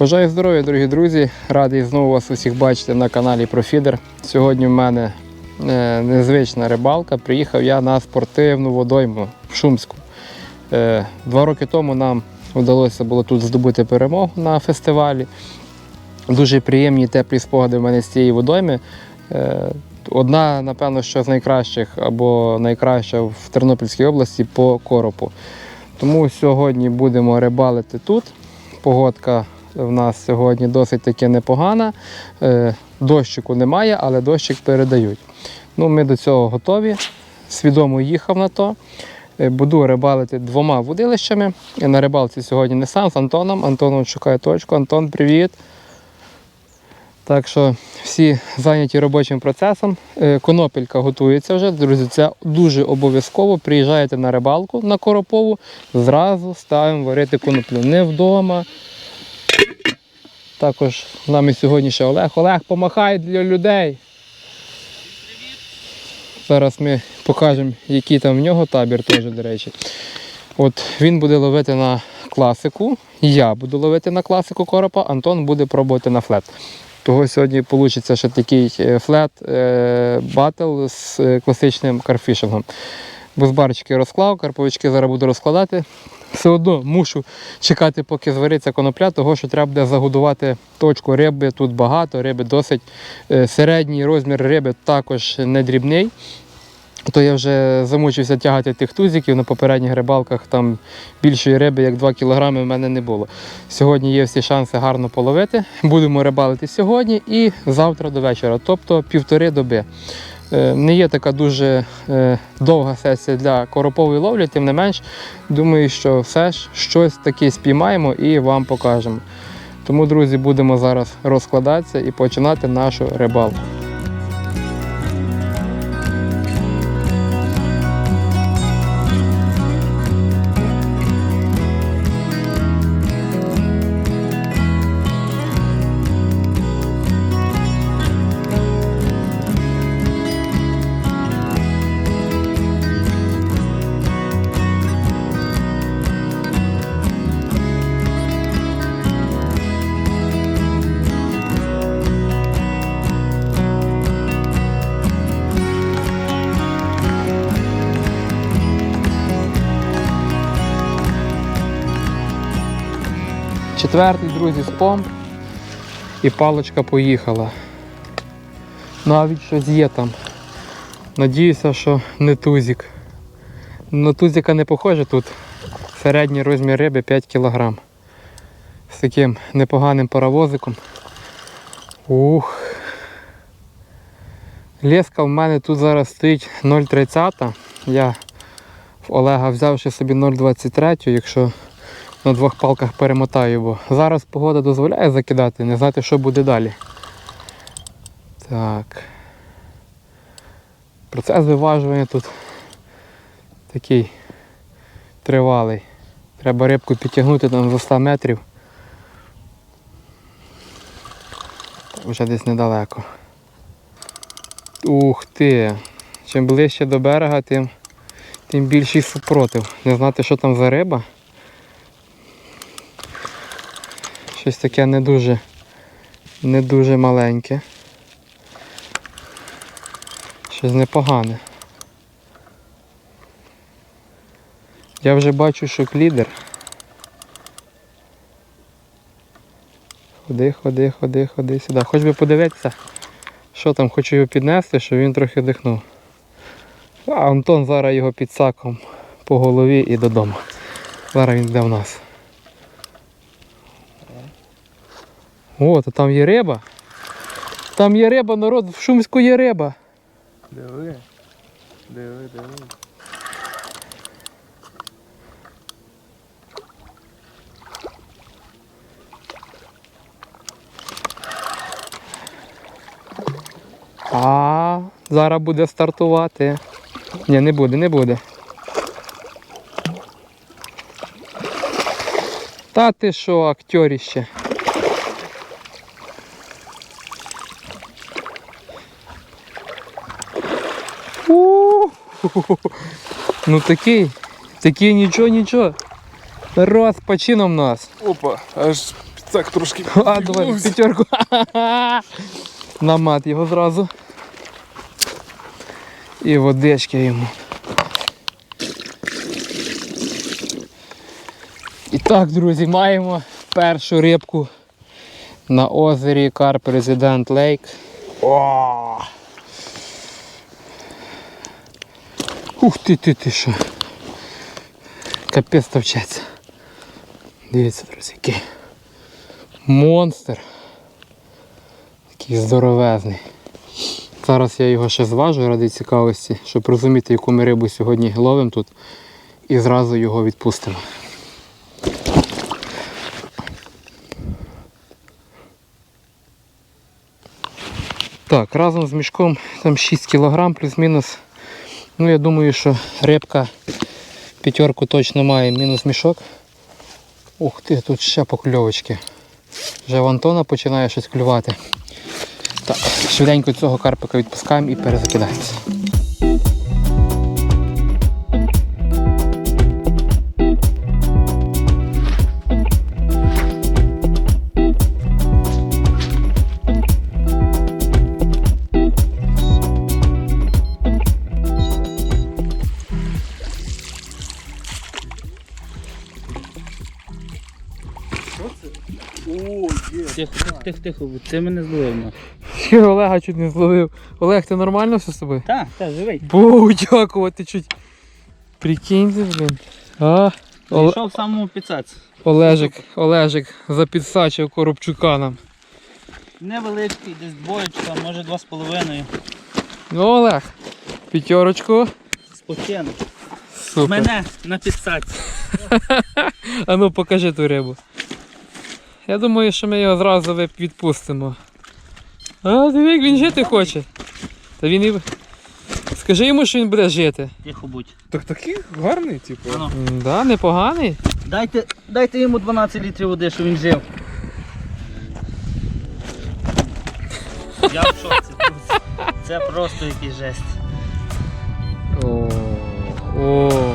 Бажаю здоров'я, дорогі друзі! Радий знову вас усіх бачити на каналі Профідер. Сьогодні в мене е, незвична рибалка. Приїхав я на спортивну водойму в Шумську. Е, Два роки тому нам вдалося було тут здобути перемогу на фестивалі. Дуже приємні теплі спогади в мене з цієї водойми. Е, Одна, напевно, що з найкращих або найкраща в Тернопільській області по коропу. Тому сьогодні будемо рибалити тут. Погодка в нас сьогодні досить таки непогана. Е, Дощику немає, але дощик передають. Ну, ми до цього готові. Свідомо їхав на то. Е, Буду рибалити двома водилищами. І на рибалці сьогодні не сам з Антоном. Антон шукає точку. Антон, привіт. Так що всі зайняті робочим процесом. Е, Конопелька готується вже. Друзі, це дуже обов'язково. Приїжджаєте на рибалку на Коропову, зразу ставимо варити коноплю. Не вдома. Також з нами сьогодні ще Олег. Олег, помахай для людей. Зараз ми покажемо, який там в нього табір теж, до речі. От він буде ловити на класику, я буду ловити на класику коропа, Антон буде пробувати на флет. Того сьогодні вийде ще такий е, флет е, батл з е, класичним карфішингом. Бузбарчики розклав, карповички зараз буду розкладати. Все одно мушу чекати, поки звариться конопля, того що треба буде загодувати точку риби. Тут багато, риби досить е, середній розмір риби також не дрібний. То я вже замучився тягати тих тузиків на попередніх рибалках. Там більшої риби, як 2 кг, в мене не було. Сьогодні є всі шанси гарно половити. Будемо рибалити сьогодні і завтра до вечора, тобто півтори доби. Е, Не є така дуже е, довга сесія для коропової ловлі, тим не менш, думаю, що все ж щось таке спіймаємо і вам покажемо. Тому, друзі, будемо зараз розкладатися і починати нашу рибалку. Четвертий, друзі, спом. І паличка поїхала. Навіть щось є там. Надіюся, що не тузик. На тузика не похоже тут. Середній розмір риби 5 кг. З таким непоганим паровозиком. Ух. Леска в мене тут зараз стоїть 0,30. Я в Олега взявши собі 0,23, якщо на двох палках перемотаю, бо зараз погода дозволяє закидати, не знати, що буде далі. Так. Процес виважування тут такий тривалий. Треба рибку підтягнути там за 100 метрів. Вже десь недалеко. Ух ти! Чим ближче до берега, тим, тим більший супротив. Не знати, що там за риба. Щось таке не дуже, не дуже маленьке. Щось непогане. Я вже бачу, що клідер. Ходи, ходи, ходи, ходи сюди. Хоч би подивитися, що там, хочу його піднести, щоб він трохи дихнув. А Антон зараз його під саком по голові і додому. Зараз він йде в нас. О, то там є риба. Там є риба, народ, в Шумську є риба. Диви. Диви, диви. А, зараз буде стартувати. Ні, не буде, не буде. Та ти що, актеріще? У, Ну такий, такий нічого, нічого. Раз почином нас. Опа, аж Так, трошки. А, давай, п'ятерку. На мат його зразу. І водички йому. І так, друзі, маємо першу рибку на озері Карп Резидент Лейк. О! Ух ти ти ти що. Капець товчеться. Дивіться, друзі, який монстр. Такий здоровезний. Зараз я його ще зважу ради цікавості, щоб розуміти, яку ми рибу сьогодні ловимо тут. І зразу його відпустимо. Так, разом з мішком там 6 кг плюс-мінус. Ну я думаю, що рибка п'ятерку точно має мінус мішок. Ух ти, тут ще покльовочки. Вже в Антона починає щось клювати. Так, швиденько цього карпика відпускаємо і перезакидаємося. Тихо, тихо, тихо, це мене зловив. Я Олега чуть не зловив. Олег, ти нормально все з тобою? Так, так, живий. Бу, дякувати чуть. Прикиньте, блін. А, Оле- Прийшов в самому підсаці. Олежик, Олежик запідсачив Коробчука нам. Невеличкий, десь двоєчка, може два з половиною. Ну, Олег, п'ятерочку. Спочинок. Супер. Мене на підсаці. А ну покажи ту рибу. Я думаю, що ми його зразу відпустимо. А, диви, як він жити хоче. Та він і. Скажи йому, що він буде жити. Тихо будь. Так такий гарний, типу. Ану, М, Да, непоганий. Дайте, дайте йому 12 літрів води, щоб він жив. Я в шоці. тут. Це просто якийсь жесть. О, о.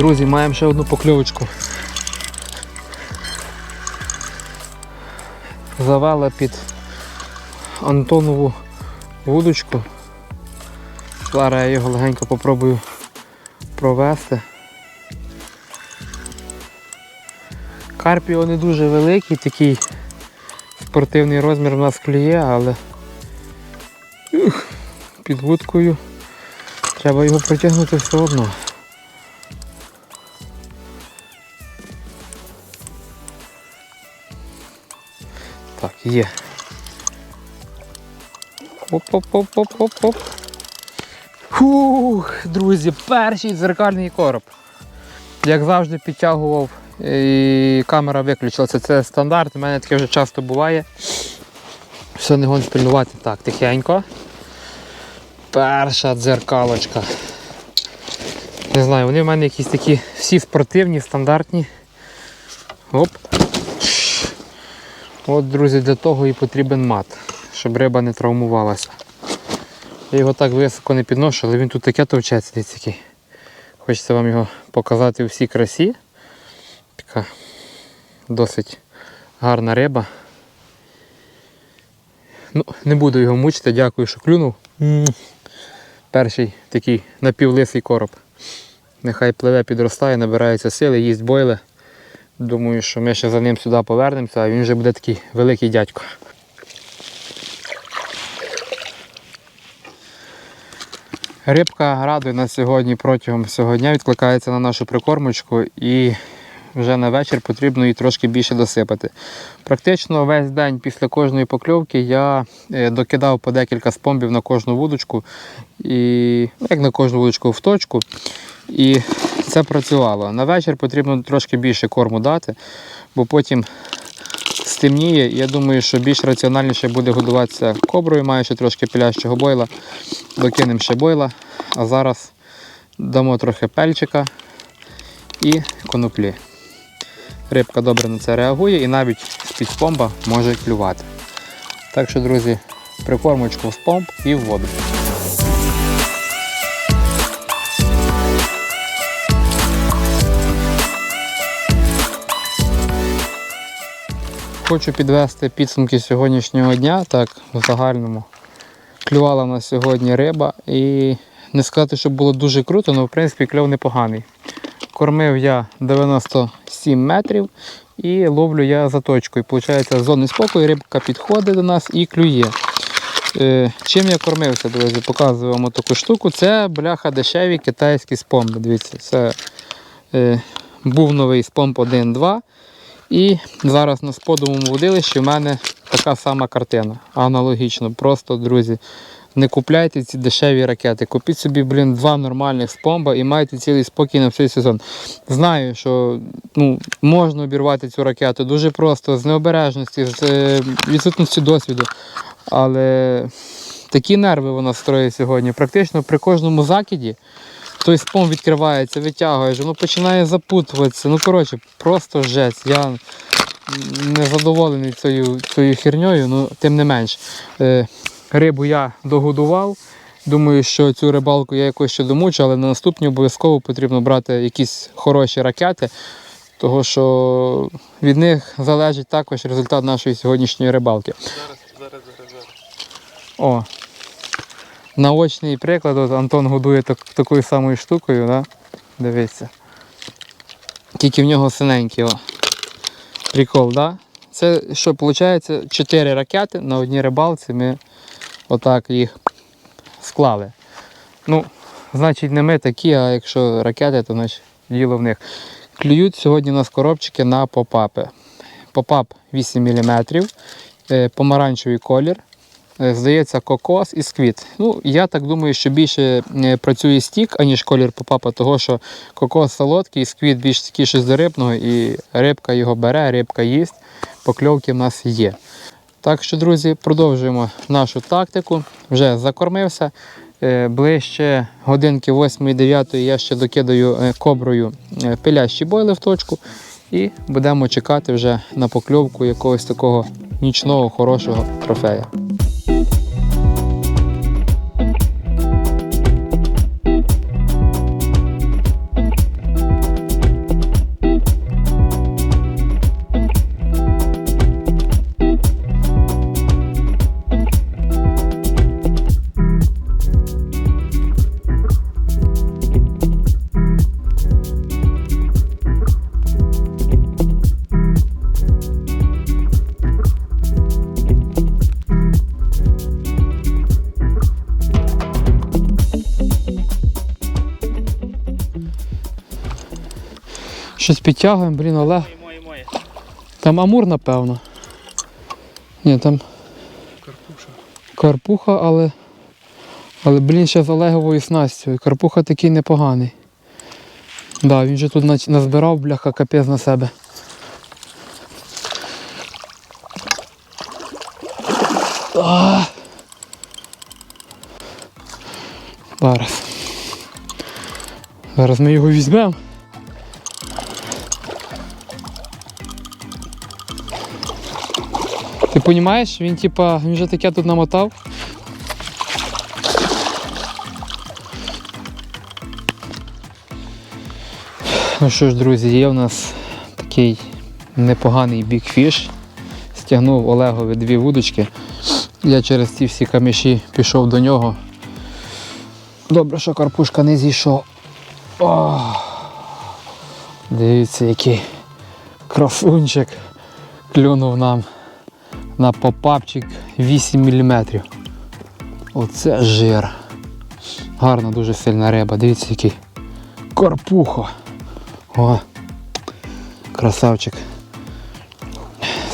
Друзі, маємо ще одну покльовочку. Завела під Антонову вудочку. Зараз я його легенько попробую провести. Карп його не дуже великий, такий спортивний розмір у нас клює, але під вудкою треба його протягнути все одно. Є. Оп-оп-оп-оп-оп-оп. Фух, друзі, перший дзеркальний короб. Як завжди підтягував і камера виключилася. Це стандарт, у мене таке вже часто буває. Все не гон спільнувати. Так, тихенько. Перша дзеркалочка. Не знаю, вони в мене якісь такі всі спортивні, стандартні. Оп. От, друзі, для того і потрібен мат, щоб риба не травмувалася. Я його так високо не підношу, але він тут таке товчеться, дивіться. Хочеться вам його показати у всій красі. Така досить гарна риба. Ну, не буду його мучити, дякую, що клюнув. Перший такий напівлисий короб. Нехай пливе, підростає, набирається сили, їсть бойли. Думаю, що ми ще за ним сюди повернемося, а він вже буде такий великий дядько. Рибка радує нас сьогодні протягом всього дня, відкликається на нашу прикормочку і вже на вечір потрібно її трошки більше досипати. Практично весь день після кожної покльовки я е, докидав по декілька спомбів на кожну вудочку, і, ну, як на кожну вудочку в точку. І це працювало. На вечір потрібно трошки більше корму дати, бо потім стемніє. Я думаю, що більш раціональніше буде годуватися коброю, маю ще трошки пілящого бойла, докинемо ще бойла, а зараз дамо трохи пельчика і коноплі. Рибка добре на це реагує і навіть з-під помба може клювати. Так що, друзі, прикормочку в помп і в воду. Хочу підвести підсумки сьогоднішнього дня, так, в загальному. Клювала на сьогодні риба і не сказати, що було дуже круто, але в принципі кльов непоганий. Кормив я 90 97 метрів і ловлю я заточкою. Получається, з зони спокою рибка підходить до нас і клює. Е, чим я кормився, друзі, показую вам таку штуку. Це бляха дешеві китайські спомби. Дивіться, це е, був новий спомб 1-2. І зараз на сподовому водилищі в мене така сама картина. Аналогічно. Просто, друзі, не купляйте ці дешеві ракети. Купіть собі, блін, два нормальних спомба і майте цілий спокій на всей сезон. Знаю, що ну, можна обірвати цю ракету дуже просто, з необережності, з е, відсутності досвіду. Але такі нерви вона строїть сьогодні. Практично при кожному закиді той спом відкривається, витягуєш, воно починає запутуватися. Ну, коротше, просто жесть. Я не задоволений цією, цією херньою, ну тим не менш. Рибу я догодував. Думаю, що цю рибалку я якось ще домучу, але на наступні обов'язково потрібно брати якісь хороші ракети, того що від них залежить також результат нашої сьогоднішньої рибалки. Зараз, зараз, зараз, зараз. О, наочний приклад, от Антон годує так, такою самою штукою, да? дивіться. Тільки в нього синенький. О. Прикол, да? Це що, виходить, 4 ракети на одній рибалці ми отак їх склали. Ну, значить, не ми такі, а якщо ракети, то значить діло в них. Клюють сьогодні у нас коробчики на попапи. Попап 8 мм, е, помаранчевий колір. Е, Здається, кокос і сквіт. Ну, я так думаю, що більше е, працює стік, аніж колір попапа, того що кокос солодкий, сквіт більш такий щось до рибного, і рибка його бере, рибка їсть, покльовки в нас є. Так що, друзі, продовжуємо нашу тактику. Вже закормився. Е, Ближче годинки 8-9 я ще докидаю е, коброю е, пилящі бойли в точку і будемо чекати вже на покльовку якогось такого нічного хорошого трофея. Щось підтягуємо, блін, моє. Там амур, напевно. Ні, там Карпуша. карпуха, але. Але, блін, ще з Олеговою снастю. Карпуха такий непоганий. Да, він же тут назбирав, бляха, капець на себе. А! Зараз. Зараз ми його візьмемо. Ти розумієш, він типа, він вже таке тут намотав. Ну що ж, друзі, є в нас такий непоганий бікфіш. Стягнув Олегові дві вудочки. Я через ці всі каміші пішов до нього. Добре, що карпушка не зійшов. О! Дивіться, який красунчик клюнув нам на попапчик 8 мм. Оце жир. Гарна, дуже сильна риба. Дивіться, який карпухо. О, красавчик.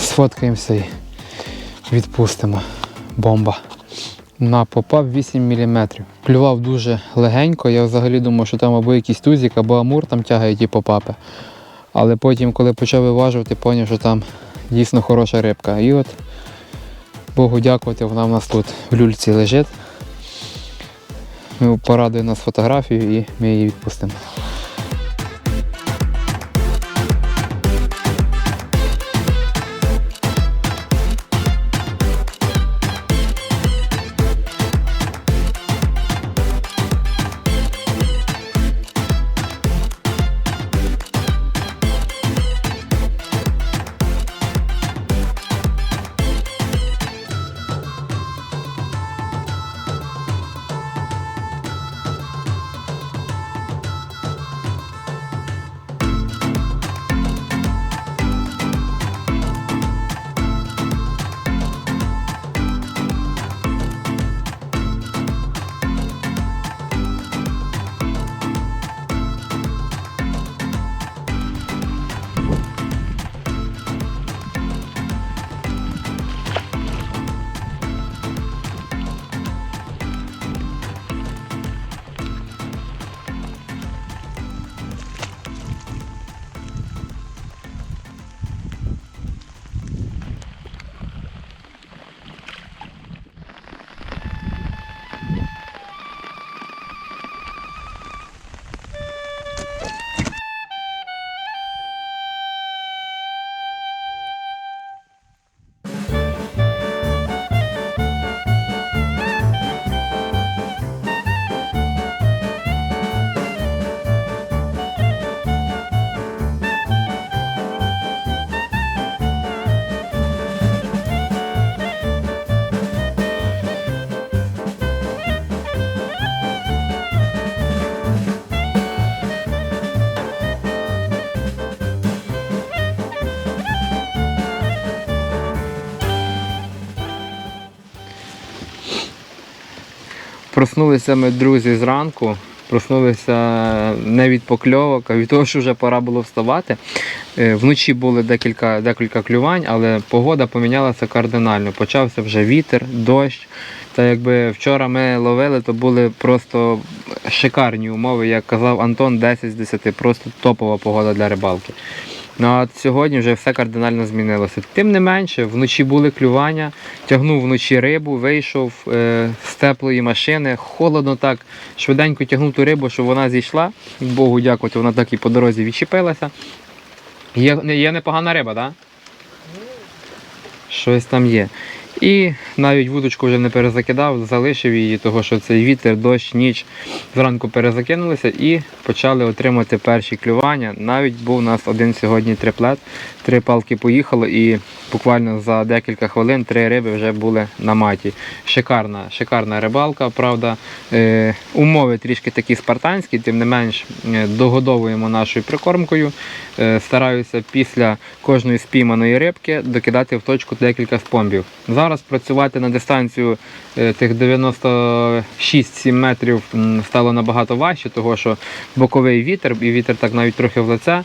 Сфоткаємося і відпустимо. Бомба. На попав 8 мм. Клював дуже легенько. Я взагалі думав, що там або якийсь тузик, або амур там тягає ті попапи. Але потім, коли почав виважувати, зрозумів, що там дійсно хороша рибка. І от Богу дякувати, вона в нас тут в люльці лежить. Порадує нас фотографію і ми її відпустимо. Проснулися ми, друзі, зранку. Проснулися не від покльовок, а від того, що вже пора було вставати. Е, Вночі були декілька, декілька клювань, але погода помінялася кардинально. Почався вже вітер, дощ. Та якби вчора ми ловили, то були просто шикарні умови, як казав Антон, 10 з 10, просто топова погода для рибалки. Ну а сьогодні вже все кардинально змінилося. Тим не менше, вночі були клювання, тягнув вночі рибу, вийшов е, з теплої машини, холодно так, швиденько тягнув ту рибу, щоб вона зійшла. Богу дякувати, вона так і по дорозі відчепилася. Є, є непогана риба, так? Да? Щось там є. І навіть вудочку вже не перезакидав, залишив її, того що цей вітер, дощ, ніч. Зранку перезакинулися і почали отримати перші клювання. Навіть був у нас один сьогодні триплет, три палки поїхало і буквально за декілька хвилин три риби вже були на маті. Шикарна, шикарна рибалка, правда. Е, умови трішки такі спартанські, тим не менш е, догодовуємо нашою прикормкою. Е, стараюся після кожної спійманої рибки докидати в точку декілька спомбів. Зараз працювати на дистанцію тих 96-7 метрів стало набагато важче, тому що боковий вітер, і вітер так навіть трохи в лице.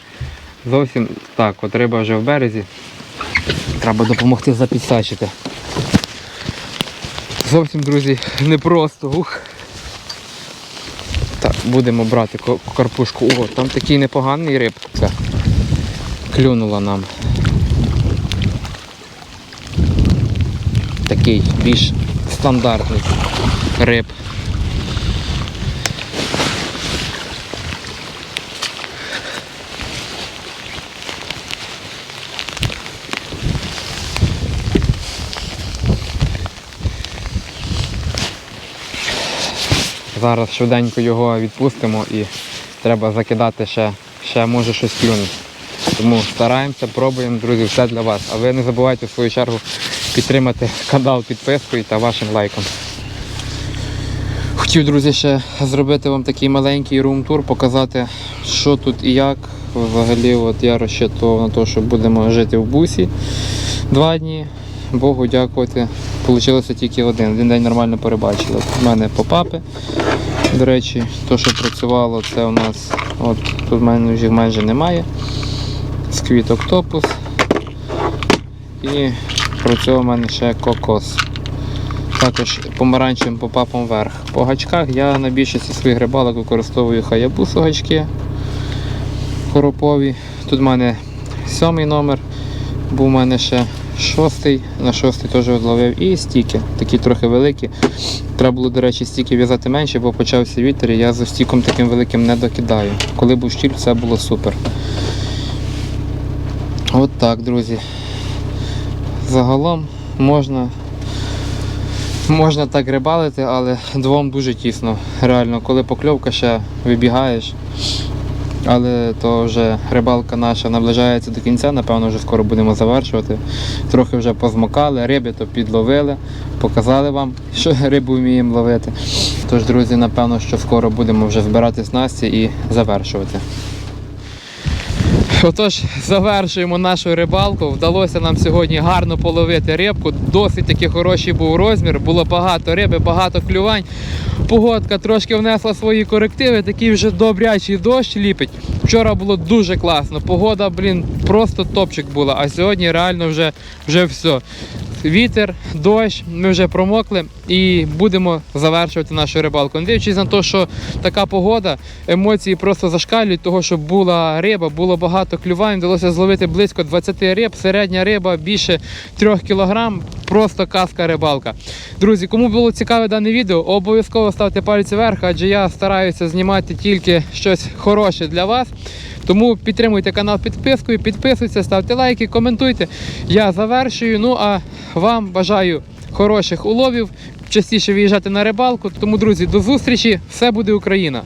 Зовсім так, от риба вже в березі. Треба допомогти запідсачити. Зовсім, друзі, непросто. Ух. Так, будемо брати карпушку. О, там такий непоганий рибка. Клюнула нам. Такий більш стандартний риб. Зараз швиденько його відпустимо і треба закидати ще, ще може щось клюнути. Тому стараємося, пробуємо, друзі, все для вас. А ви не забувайте в свою чергу підтримати канал підпискою та вашим лайком. Хотів, друзі, ще зробити вам такий маленький рум-тур, показати, що тут і як. Взагалі, от я розчитував на те, що будемо жити в бусі два дні. Богу дякувати. Получилося тільки один. Один день нормально перебачили. У мене попапи. До речі, то, що працювало, це у нас от тут в мене їх майже немає. Сквіт октопус. І працював у мене ще кокос. Також помаранчевим попапом вверх. По гачках я на більшості своїх рибалок використовую хаябусу гачки хоропові. Тут в мене сьомий номер, був у мене ще шостий, на шостий теж зловив і стіки, такі трохи великі. Треба було, до речі, стіки в'язати менше, бо почався вітер і я за стіком таким великим не докидаю. Коли був щіль, все було супер. От так, друзі. Загалом можна. Можна так рибалити, але двом дуже тісно. Реально, коли покльовка ще вибігаєш. Але то вже рибалка наша наближається до кінця, напевно, вже скоро будемо завершувати. Трохи вже позмокали, риби то підловили, показали вам, що рибу вміємо ловити. Тож, друзі, напевно, що скоро будемо вже збирати снасті і завершувати. Отож, завершуємо нашу рибалку. Вдалося нам сьогодні гарно половити рибку. Досить таки хороший був розмір, було багато риби, багато клювань. Погодка трошки внесла свої корективи, такий вже добрячий дощ ліпить. Вчора було дуже класно. Погода, блін, просто топчик була, а сьогодні реально вже, вже все. Вітер, дощ, ми вже промокли і будемо завершувати нашу рибалку. Не дивлячись на те, що така погода, емоції просто зашкалюють, того, що була риба, було багато клювань, вдалося зловити близько 20 риб, середня риба більше 3 кг, просто казка рибалка. Друзі, кому було цікаве дане відео, обов'язково ставте пальці вверх, адже я стараюся знімати тільки щось хороше для вас. Тому підтримуйте канал підпискою, підписуйтесь, ставте лайки, коментуйте. Я завершую. Ну а вам бажаю хороших уловів, частіше виїжджати на рибалку. Тому, друзі, до зустрічі! Все буде Україна!